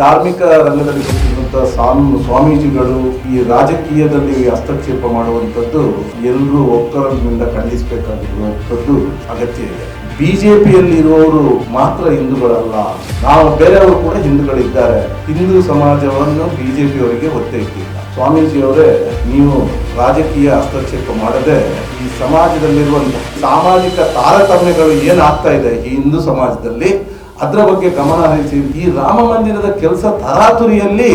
ಧಾರ್ಮಿಕ ರಂಗದಲ್ಲಿ ಸಿಕ್ಕಿರುವಂತಹ ಸ್ವಾಮಿ, ಸ್ವಾಮೀಜಿಗಳು ಈ ರಾಜಕೀಯದಲ್ಲಿ ಹಸ್ತಕ್ಷೇಪ ಮಾಡುವಂಥದ್ದು ಎಲ್ಲರೂ ಒಕ್ಕರದಿಂದ ಖಂಡಿಸಬೇಕಾಗಿರುವಂಥದ್ದು ಅಗತ್ಯ ಇದೆ. ಬಿಜೆಪಿಯಲ್ಲಿ ಇರುವವರು ಮಾತ್ರ ಹಿಂದೂಗಳಲ್ಲ. ನಾವು ಬೇರೆಯವರು ಕೂಡ ಹಿಂದೂಗಳಿದ್ದಾರೆ. ಹಿಂದೂ ಸಮಾಜವನ್ನು ಬಿಜೆಪಿಯವರಿಗೆ ಇಟ್ಟಿಲ್ಲ. ಸ್ವಾಮೀಜಿಯವರೇ, ನೀವು ರಾಜಕೀಯ ಹಸ್ತಕ್ಷೇಪ ಮಾಡದೆ ಈ ಸಮಾಜದಲ್ಲಿರುವಂತಹ ಸಾಮಾಜಿಕ ತಾರತಮ್ಯಗಳು ಏನಾಗ್ತಾ ಇದೆ ಈ ಹಿಂದೂ ಸಮಾಜದಲ್ಲಿ? ಅದರ ಬಗ್ಗೆ ಗಮನ ಹರಿಸಿ. ಈ ರಾಮ ಮಂದಿರದ ಕೆಲಸ ತರಾತುರಿಯಲ್ಲಿ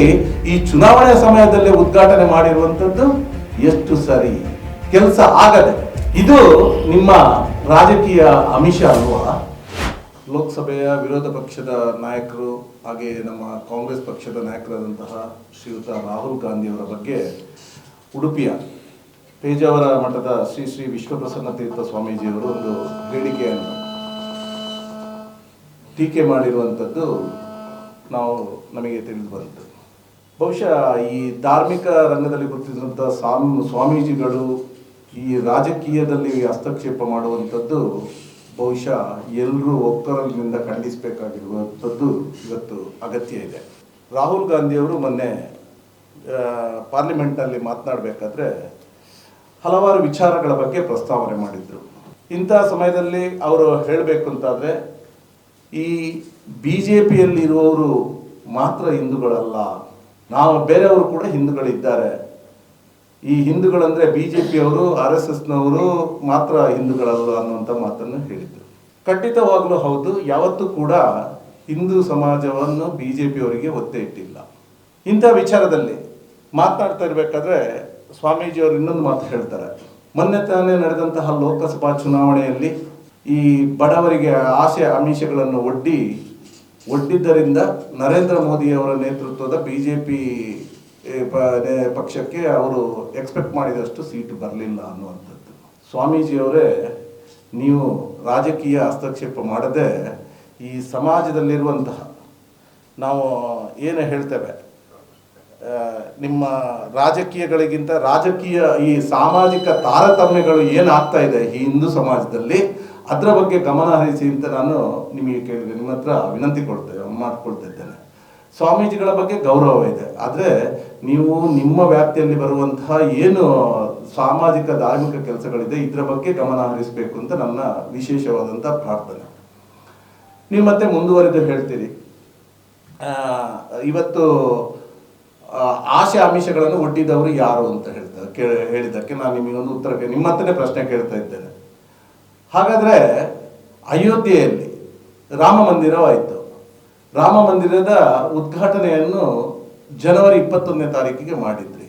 ಈ ಚುನಾವಣೆ ಸಮಯದಲ್ಲಿ ಉದ್ಘಾಟನೆ ಮಾಡಿರುವಂತದ್ದು ಎಷ್ಟು ಸರಿ. ಕೆಲಸ ಆಗದೆ. ಇದು ನಿಮ್ಮ ರಾಜಕೀಯ ಅಮಿಷ ಅಲ್ವಾ? ಲೋಕಸಭೆಯ ವಿರೋಧ ಪಕ್ಷದ ನಾಯಕರು ಹಾಗೆ ನಮ್ಮ ಕಾಂಗ್ರೆಸ್ ಪಕ್ಷದ ನಾಯಕರಾದಂತಹ ಶ್ರೀಯುತ ರಾಹುಲ್ ಗಾಂಧಿಯವರ ಬಗ್ಗೆ ಉಡುಪಿಯ ಪೇಜಾವರ ಮಠದ ಶ್ರೀ ಶ್ರೀ ವಿಶ್ವಪ್ರಸನ್ನ ತೀರ್ಥ ಸ್ವಾಮೀಜಿಯವರು ಒಂದು ಹೇಳಿಕೆಯನ್ನು ಟೀಕೆ ಮಾಡಿರುವಂಥದ್ದು ನಾವು ನಮಗೆ ತಿಳಿದು ಬಂತು. ಬಹುಶಃ ಈ ಧಾರ್ಮಿಕ ರಂಗದಲ್ಲಿ ಗುರುತಿಸಿದಂಥ ಸ್ವಾಮ್, ಸ್ವಾಮೀಜಿಗಳು ಈ ರಾಜಕೀಯದಲ್ಲಿ ಹಸ್ತಕ್ಷೇಪ ಮಾಡುವಂಥದ್ದು ಬಹುಶಃ ಎಲ್ಲರೂ ಒಕ್ಕರಲಿನಿಂದ ಖಂಡಿಸಬೇಕಾಗಿರುವಂಥದ್ದು ಇವತ್ತು ಅಗತ್ಯ ಇದೆ. ರಾಹುಲ್ ಗಾಂಧಿಯವರು ಮೊನ್ನೆ ಪಾರ್ಲಿಮೆಂಟ್ನಲ್ಲಿ ಮಾತನಾಡಬೇಕಾದ್ರೆ ಹಲವಾರು ವಿಚಾರಗಳ ಬಗ್ಗೆ ಪ್ರಸ್ತಾವನೆ ಮಾಡಿದ್ರು. ಇಂಥ ಸಮಯದಲ್ಲಿ ಅವರು ಹೇಳಬೇಕು ಅಂತಾದರೆ ಈ ಬಿ ಜೆ ಪಿಯಲ್ಲಿರುವವರು ಮಾತ್ರ ಹಿಂದೂಗಳಲ್ಲ. ನಾವು ಬೇರೆಯವರು ಕೂಡ ಹಿಂದೂಗಳಿದ್ದಾರೆ. ಈ ಹಿಂದೂಗಳಂದರೆ ಬಿ ಜೆ ಪಿಯವರು ಆರ್ ಎಸ್ ಎಸ್ನವರು ಮಾತ್ರ ಹಿಂದೂಗಳಲ್ಲ ಅನ್ನುವಂಥ ಮಾತನ್ನು ಹೇಳಿದರು. ಖಂಡಿತವಾಗ್ಲೂ ಹೌದು, ಯಾವತ್ತೂ ಕೂಡ ಹಿಂದೂ ಸಮಾಜವನ್ನು ಬಿ ಜೆ ಪಿಯವರಿಗೆ ಒತ್ತೆ ಇಟ್ಟಿಲ್ಲ. ಇಂಥ ವಿಚಾರದಲ್ಲಿ ಮಾತನಾಡ್ತಾ ಇರಬೇಕಾದ್ರೆ ಸ್ವಾಮೀಜಿಯವರು ಇನ್ನೊಂದು ಮಾತು ಹೇಳ್ತಾರೆ. ಮೊನ್ನೆ ತಾನೇ ನಡೆದಂತಹ ಲೋಕಸಭಾ ಚುನಾವಣೆಯಲ್ಲಿ ಈ ಬಡವರಿಗೆ ಆಸೆ, ಆಮಿಷಗಳನ್ನು ಒಡ್ಡಿ, ಒಡ್ಡಿದ್ದರಿಂದ ನರೇಂದ್ರ ಮೋದಿಯವರ ನೇತೃತ್ವದ ಬಿ ಜೆ ಪಿ ಪಕ್ಷಕ್ಕೆ ಅವರು ಎಕ್ಸ್ಪೆಕ್ಟ್ ಮಾಡಿದಷ್ಟು ಸೀಟು ಬರಲಿಲ್ಲ ಅನ್ನುವಂಥದ್ದು. ಸ್ವಾಮೀಜಿಯವರೇ, ನೀವು ರಾಜಕೀಯ ಹಸ್ತಕ್ಷೇಪ ಮಾಡದೆ ಈ ಸಮಾಜದಲ್ಲಿರುವಂತಹ ನಾವು ಏನು ಹೇಳ್ತೇವೆ? ನಿಮ್ಮ ರಾಜಕೀಯಗಳಿಗಿಂತ ರಾಜಕೀಯ ಈ ಸಾಮಾಜಿಕ ತಾರತಮ್ಯಗಳು ಏನಾಗ್ತಾ ಇದೆ ಈ ಹಿಂದೂ ಸಮಾಜದಲ್ಲಿ? ಅದರ ಬಗ್ಗೆ ಗಮನ ಹರಿಸಿ ಅಂತ ನಾನು ನಿಮಗೆ ಕೇಳಿದೆ. ನಿಮ್ಮ ಹತ್ರ ವಿನಂತಿ ಕೊಡ್ತೇವೆ ಮಾತು ಇದ್ದೇನೆ. ಸ್ವಾಮೀಜಿಗಳ ಬಗ್ಗೆ ಗೌರವ ಇದೆ. ಆದರೆ ನೀವು ನಿಮ್ಮ ವ್ಯಾಪ್ತಿಯಲ್ಲಿ ಬರುವಂತಹ ಏನು ಸಾಮಾಜಿಕ ಧಾರ್ಮಿಕ ಕೆಲಸಗಳಿದೆ, ಇದರ ಬಗ್ಗೆ ಗಮನ ಹರಿಸಬೇಕು ಅಂತ ನನ್ನ ವಿಶೇಷವಾದಂಥ ಪ್ರಾರ್ಥನೆ. ನೀವು ಮತ್ತೆ ಮುಂದುವರೆದು ಹೇಳ್ತೀರಿ. ಇವತ್ತು ಆಶೆ ಆಮಿಷಗಳನ್ನು ಒಡ್ಡಿದವರು ಯಾರು ಅಂತ ಹೇಳ್ತಾರೆ ಕೇಳ, ಹೇಳಿದ್ದಕ್ಕೆ ನಾನು ನಿಮಗೆ ಒಂದು ಉತ್ತರಕ್ಕೆ ನಿಮ್ಮ ಹತ್ರನೇ ಪ್ರಶ್ನೆ ಕೇಳ್ತಾ ಇದ್ದೇನೆ. ಹಾಗಾದ್ರೆ ಅಯೋಧ್ಯೆಯಲ್ಲಿ ರಾಮ ಮಂದಿರವಾಯಿತು. ರಾಮ ಮಂದಿರದ ಉದ್ಘಾಟನೆಯನ್ನು ಜನವರಿ ಇಪ್ಪತ್ತೊಂದನೇ ತಾರೀಕಿಗೆ ಮಾಡಿದ್ರಿ.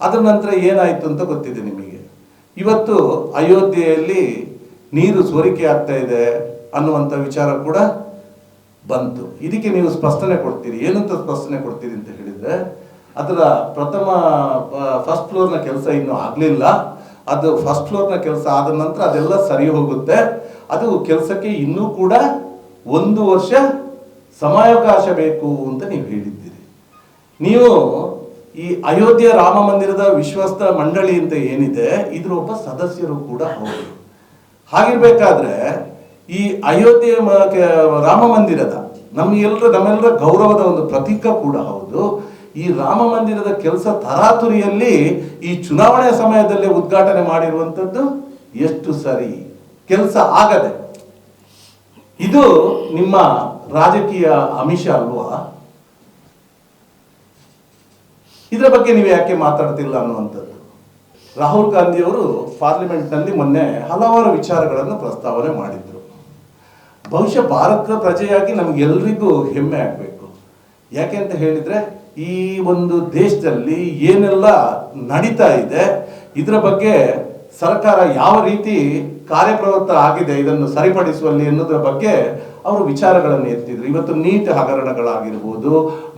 ಅದರ ನಂತರ ಏನಾಯಿತು ಅಂತ ಗೊತ್ತಿದೆ ನಿಮಗೆ. ಇವತ್ತು ಅಯೋಧ್ಯೆಯಲ್ಲಿ ನೀರು ಸೋರಿಕೆ ಆಗ್ತಾ ಇದೆ ಅನ್ನುವಂಥ ವಿಚಾರ ಕೂಡ ಬಂತು. ಇದಕ್ಕೆ ನೀವು ಸ್ಪಷ್ಟನೆ ಕೊಡ್ತೀರಿ. ಏನಂತ ಸ್ಪಷ್ಟನೆ ಕೊಡ್ತೀರಿ ಅಂತ ಹೇಳಿದರೆ, ಅದರ ಪ್ರಥಮ ಫಸ್ಟ್ ಫ್ಲೋರ್ನ ಕೆಲಸ ಇನ್ನೂ ಆಗಲಿಲ್ಲ. ಅದು ಫಸ್ಟ್ ಫ್ಲೋರ್ನ ಕೆಲಸ ಆದ ನಂತರ ಅದೆಲ್ಲ ಸರಿ ಹೋಗುತ್ತೆ. ಅದು ಕೆಲಸಕ್ಕೆ ಇನ್ನೂ ಕೂಡ ಒಂದು ವರ್ಷ ಸಮಯಾವಕಾಶ ಬೇಕು ಅಂತ ನೀವು ಹೇಳಿದ್ದೀರಿ. ನೀವು ಈ ಅಯೋಧ್ಯೆ ರಾಮ ಮಂದಿರದ ವಿಶ್ವಸ್ತ ಮಂಡಳಿ ಅಂತ ಏನಿದೆ, ಇದ್ರ ಒಬ್ಬ ಸದಸ್ಯರು ಕೂಡ ಹೌದು. ಹಾಗಿರ್ಬೇಕಾದ್ರೆ ಈ ಅಯೋಧ್ಯೆ ರಾಮ ಮಂದಿರದ ನಮ್ಗೆಲ್ಲರ ನಮ್ಮೆಲ್ಲರ ಗೌರವದ ಒಂದು ಪ್ರತೀಕ ಕೂಡ ಹೌದು. ಈ ರಾಮ ಮಂದಿರದ ಕೆಲಸ ತರಾತುರಿಯಲ್ಲಿ ಈ ಚುನಾವಣೆ ಸಮಯದಲ್ಲಿ ಉದ್ಘಾಟನೆ ಮಾಡಿರುವಂಥದ್ದು ಎಷ್ಟು ಸರಿ ಕೆಲಸ ಆಗದೆ. ಇದು ನಿಮ್ಮ ರಾಜಕೀಯ ಅಮಿಷ ಅಲ್ವಾ? ಇದರ ಬಗ್ಗೆ ನೀವು ಯಾಕೆ ಮಾತಾಡ್ತಿಲ್ಲ ಅನ್ನುವಂಥದ್ದು. ರಾಹುಲ್ ಗಾಂಧಿಯವರು ಪಾರ್ಲಿಮೆಂಟ್ನಲ್ಲಿ ಮೊನ್ನೆ ಹಲವಾರು ವಿಚಾರಗಳನ್ನು ಪ್ರಸ್ತಾವನೆ ಮಾಡಿದ್ರು. ಬಹುಶಃ ಭಾರತದ ಪ್ರಜೆಯಾಗಿ ನಮಗೆಲ್ಲರಿಗೂ ಹೆಮ್ಮೆ ಆಗಬೇಕು. ಯಾಕೆ ಅಂತ ಹೇಳಿದ್ರೆ ಈ ಒಂದು ದೇಶದಲ್ಲಿ ಏನೆಲ್ಲ ನಡೀತಾ ಇದೆ, ಇದರ ಬಗ್ಗೆ ಸರ್ಕಾರ ಯಾವ ರೀತಿ ಕಾರ್ಯಪ್ರವೃತ್ತ ಆಗಿದೆ ಇದನ್ನು ಸರಿಪಡಿಸುವಲ್ಲಿ ಎನ್ನುವುದರ ಬಗ್ಗೆ ಅವರು ವಿಚಾರಗಳನ್ನು ಎತ್ತಿದ್ರು. ಇವತ್ತು ನೀಟ್ ಹಗರಣಗಳಾಗಿರ್ಬೋದು,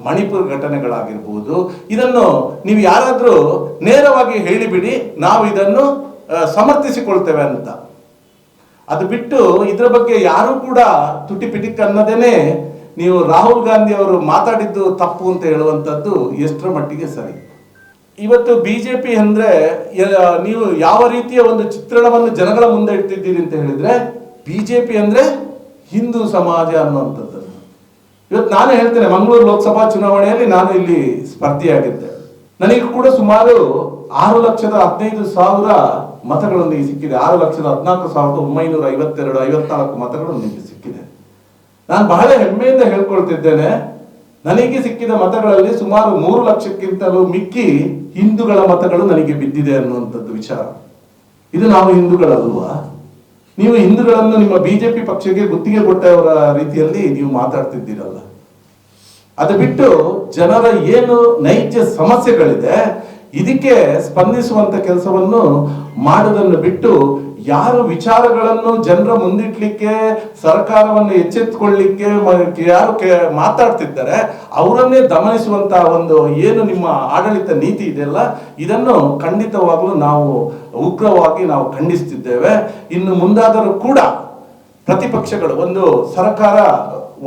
ಮಣಿಪುರ್ ಘಟನೆಗಳಾಗಿರ್ಬೋದು, ಇದನ್ನು ನೀವು ಯಾರಾದರೂ ನೇರವಾಗಿ ಹೇಳಿಬಿಡಿ, ನಾವು ಇದನ್ನು ಸಮರ್ಥಿಸಿಕೊಳ್ತೇವೆ ಅಂತ. ಅದು ಬಿಟ್ಟು ಇದರ ಬಗ್ಗೆ ಯಾರೂ ಕೂಡ ತುಟಿ ಪಿಟಿಕ್ ಅನ್ನೋದೇನೆ ನೀವು ರಾಹುಲ್ ಗಾಂಧಿ ಅವರು ಮಾತಾಡಿದ್ದು ತಪ್ಪು ಅಂತ ಹೇಳುವಂಥದ್ದು ಎಷ್ಟರ ಮಟ್ಟಿಗೆ ಸರಿ? ಇವತ್ತು ಬಿ ಜೆ ಅಂದ್ರೆ ಅಂದರೆ ನೀವು ಯಾವ ರೀತಿಯ ಒಂದು ಚಿತ್ರಣವನ್ನು ಜನಗಳ ಮುಂದೆ ಇಡ್ತಿದ್ದೀರಿ ಅಂತ ಹೇಳಿದ್ರೆ ಪಿ ಅಂದ್ರೆ ಹಿಂದೂ ಸಮಾಜ ಅನ್ನುವಂಥದ್ದು. ಇವತ್ತು ನಾನು ಹೇಳ್ತೇನೆ, ಮಂಗಳೂರು ಲೋಕಸಭಾ ಚುನಾವಣೆಯಲ್ಲಿ ನಾನು ಇಲ್ಲಿ ಸ್ಪರ್ಧಿಯಾಗಿದ್ದೆ. ನನಗೆ ಕೂಡ ಸುಮಾರು ಆರು ಲಕ್ಷದ ಹದಿನೈದು ಸಾವಿರ ಮತಗಳೊಂದಿಗೆ ಸಿಕ್ಕಿದೆ. ಆರು ಲಕ್ಷದ ಹದಿನಾಲ್ಕು ಸಾವಿರದ ಒಂಬೈನೂರ ಐವತ್ತೆರಡು, ಐವತ್ನಾಲ್ಕು ಸಿಕ್ಕಿದೆ ನಾನು ಬಹಳ ಹೆಮ್ಮೆಯಿಂದ ಹೇಳ್ಕೊಳ್ತಿದ್ದೇನೆ. ನನಗೆ ಸಿಕ್ಕಿದ ಮತಗಳಲ್ಲಿ ಸುಮಾರು ಮೂರು ಲಕ್ಷಕ್ಕಿಂತಲೂ ಮಿಕ್ಕಿ ಹಿಂದೂಗಳ ಮತಗಳು ನನಗೆ ಬಿದ್ದಿದೆ ಅನ್ನುವಂಥದ್ದು ವಿಚಾರ. ಇದು ನಾವು ಹಿಂದೂಗಳಲ್ವಾ? ನೀವು ಹಿಂದೂಗಳನ್ನು ನಿಮ್ಮ ಬಿಜೆಪಿ ಪಕ್ಷಕ್ಕೆ ಗುತ್ತಿಗೆ ಕೊಟ್ಟವರ ರೀತಿಯಲ್ಲಿ ನೀವು ಮಾತಾಡ್ತಿದ್ದೀರಲ್ಲ. ಅದು ಬಿಟ್ಟು ಜನರ ಏನು ನೈಜ ಸಮಸ್ಯೆಗಳಿದೆ ಇದಕ್ಕೆ ಸ್ಪಂದಿಸುವಂತ ಕೆಲಸವನ್ನು ಮಾಡುವುದನ್ನು ಬಿಟ್ಟು ಯಾರು ವಿಚಾರಗಳನ್ನು ಜನರ ಮುಂದಿಟ್ಲಿಕ್ಕೆ ಸರ್ಕಾರವನ್ನು ಎಚ್ಚೆತ್ತುಕೊಳ್ಳಿಕ್ಕೆ ಯಾರು ಮಾತಾಡ್ತಿದ್ದಾರೆ, ಅವರನ್ನೇ ದಮನಿಸುವಂತಹ ಒಂದು ಏನು ನಿಮ್ಮ ಆಡಳಿತ ನೀತಿ ಇದೆಯಲ್ಲ, ಇದನ್ನು ಖಂಡಿತವಾಗಲೂ ನಾವು ಉಗ್ರವಾಗಿ ನಾವು ಖಂಡಿಸ್ತಿದ್ದೇವೆ. ಇನ್ನು ಮುಂದಾದರೂ ಕೂಡ ಪ್ರತಿಪಕ್ಷಗಳು, ಒಂದು ಸರ್ಕಾರ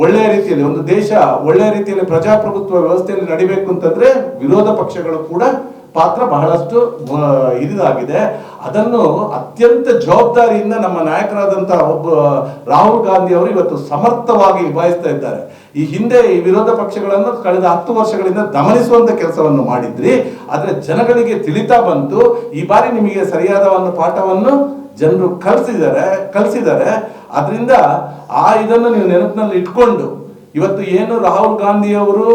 ಒಳ್ಳೆಯ ರೀತಿಯಲ್ಲಿ, ಒಂದು ದೇಶ ಒಳ್ಳೆಯ ರೀತಿಯಲ್ಲಿ ಪ್ರಜಾಪ್ರಭುತ್ವ ವ್ಯವಸ್ಥೆಯಲ್ಲಿ ನಡಿಬೇಕು ಅಂತಂದ್ರೆ ವಿರೋಧ ಪಕ್ಷಗಳು ಕೂಡ ಪಾತ್ರ ಬಹಳಷ್ಟು ಇದಾಗಿದೆ. ಅದನ್ನು ಅತ್ಯಂತ ಜವಾಬ್ದಾರಿಯಿಂದ ನಮ್ಮ ನಾಯಕರಾದಂತಹ ಒಬ್ಬ ರಾಹುಲ್ ಗಾಂಧಿ ಅವರು ಇವತ್ತು ಸಮರ್ಥವಾಗಿ ನಿಭಾಯಿಸ್ತಾ ಇದ್ದಾರೆ. ಈ ಹಿಂದೆ ಈ ವಿರೋಧ ಪಕ್ಷಗಳನ್ನು ಕಳೆದ ಹತ್ತು ವರ್ಷಗಳಿಂದ ದಮನಿಸುವಂತ ಕೆಲಸವನ್ನು ಮಾಡಿದ್ರಿ. ಆದರೆ ಜನಗಳಿಗೆ ತಿಳಿತಾ ಬಂತು, ಈ ಬಾರಿ ನಿಮಗೆ ಸರಿಯಾದ ಒಂದು ಪಾಠವನ್ನು ಜನರು ಕಲಿಸಿದ್ದಾರೆ ಕಲಿಸಿದ್ದಾರೆ ಅದರಿಂದ ಆ ಇದನ್ನು ನೀವು ನೆನಪಿನಲ್ಲಿ ಇಟ್ಕೊಂಡು ಇವತ್ತು ಏನು ರಾಹುಲ್ ಗಾಂಧಿ ಅವರು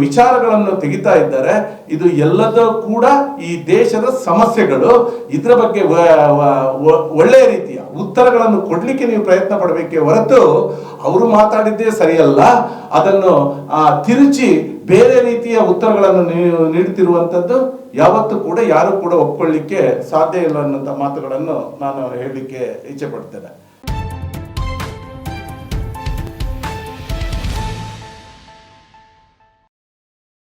ವಿಚಾರಗಳನ್ನು ತೆಗಿತಾ ಇದ್ದಾರೆ ಇದು ಎಲ್ಲದೂ ಕೂಡ ಈ ದೇಶದ ಸಮಸ್ಯೆಗಳು. ಇದರ ಬಗ್ಗೆ ಒಳ್ಳೆಯ ರೀತಿಯ ಉತ್ತರಗಳನ್ನು ಕೊಡ್ಲಿಕ್ಕೆ ನೀವು ಪ್ರಯತ್ನ ಪಡಬೇಕೇ ಹೊರತು ಅವರು ಮಾತಾಡಿದ್ದೇ ಸರಿಯಲ್ಲ. ಅದನ್ನು ಆ, ತಿರುಚಿ ಬೇರೆ ರೀತಿಯ ಉತ್ತರಗಳನ್ನು ನೀವು ನೀಡುತ್ತಿರುವಂತದ್ದು ಯಾವತ್ತೂ ಕೂಡ ಯಾರು ಕೂಡ ಒಪ್ಕೊಳ್ಳಿಕ್ಕೆ ಸಾಧ್ಯ ಇಲ್ಲ ಅನ್ನೋಂಥ ಮಾತುಗಳನ್ನು ನಾನು ಹೇಳಲಿಕ್ಕೆ ಇಚ್ಛೆ ಪಡ್ತೇನೆ.